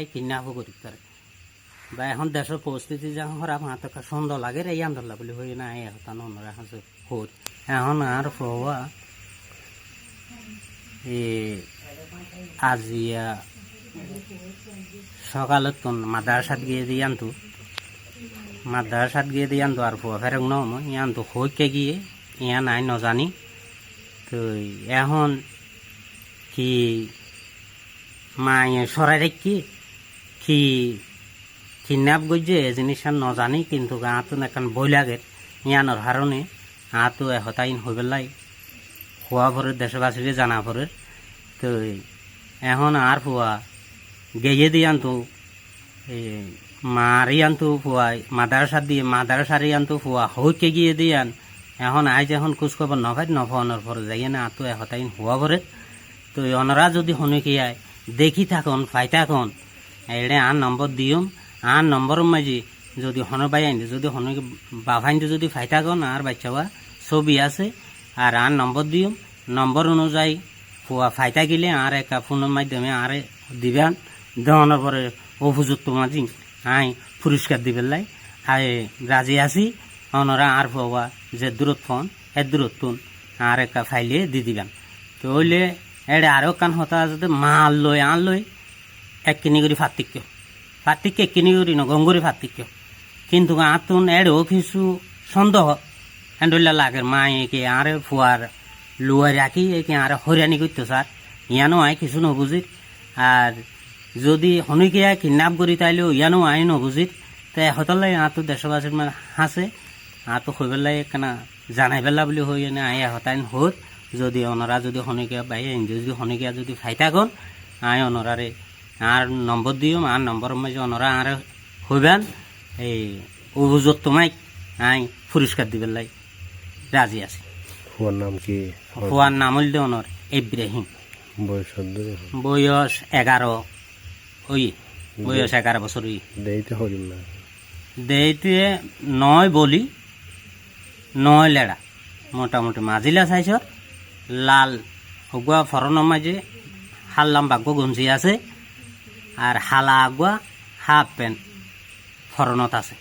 I কিডন্যাপও করি পারে বা এখন দেশের পরিস্থিতি যখন খারাপ হাতে সুন্দর লাগে রে আন্দোলন বলে হই না, এই হতা নন এখন সে এখন আর ফোয়া এ, আজিয়া, সকালে তো মাদ্রাসাত গিয়ে দিয়ে আনতো। মাদ্রাসাত গিয়ে দিয়ে আনতো, আর ফুয়া ফেরক নম ইয়ানতো হইকে গিয়ে ইয়া নাই নজানি। তো এখন কি মায়ে সরাই রাখি কি কিডন্যাপ করছে এ জিনিস আর নজানি, কিন্তু গাঁতো এখন বই লাগে। ইয়ানোর হারণে আতো এহতাইন হয়ে পেলাই খোয়া ভরের দেশবাসীকে জানা ভরের তো এখন আর ফুয়া গেয়ে দিয়ে আনতো মারি আনতো ফুয়া মাদারসার দিয়ে মাদারসারি আনতো ফুয়া হইকে গিয়ে দিয়ে আন। এখন আইজ এখন খোঁজ খবর নভাই নফানোর পরে যাই না আতো এহতাইন হওয়া ভরে তো অনরা যদি শুনে আয় দেখি থাকুন ফাই থাকুন। এড়ে আন নম্বর দিম আন নম্বর মাঝি যদি হন বাই আইন যদি হন বাভাইন যদি ফাই থাকুন আর বাচ্চাবা ছবি আছে, আর আন নম্বর দিম নম্বর অনুযায়ী ফুয়া ফাইতা গেলে আর একা ফোনের মাধ্যমে আরে দিবেন। দেওয়ানোর পরে উপযুক্ত মাঝি আই পুরস্কার দিবেন লাই। আই রাজি আছি, অনরা আর ফুয়া যে দূরত ফোন এ দূরত তুন আর একা ফাইলে দি দিবেন। তো হইলে এড়ে আরও কান হতা যদি মাল লই আন লই। এক কিনি করে ফাতিক্য। ফাতিক্য এক কিনি করি ন, গঙ্গুরি ফাতিক্য। কিন্তু আতুন এড়েও কিছু সন্দেহ। এন্ডুল্লা লাগের মা একে আরে ফুয়ার লুয়াই রাখি, একে আরে হরিয়ানি করতো স্যার। ইয়ানো আয় কিছু নবুজির আর যদি হনুকে কিডন্যাপ করি তাইলেও ইয়ানো আয় নবুজির তাই হতলাই আতো দেশবাসীর মানে হাসে। আতো হই পেলাই কেনা জানাই পেলা বুলি হই এনে আই হতাইন হোত। যদি অনরা যদি হনুকে বাই যদি হনুকে যদি ফাইতা গন আই অনরারে আর নম্বর দিম আর নম্বর মাঝে অনরা আর হইবেন এই উপযুক্ত মাইক আই পুরস্কার দিবেন লাই। রাজি আছে। ওর নাম কি? হওয়ার নাম হইল অনর ইব্রাহিম। বয়স বয়স এগারো। ওই বয়স এগারো বছর ওই। দেইতে হরিম না। দেইতে নয় বলি নয় লেড়া। মোটামুটি মাজিলা সাইজর লাল। হগুয়া ফরনের মাঝে হাল্লাম বাগ্য গঞ্জি আছে। আর হালা আগুয়া হাফ প্যান্ট ফরনত আছে।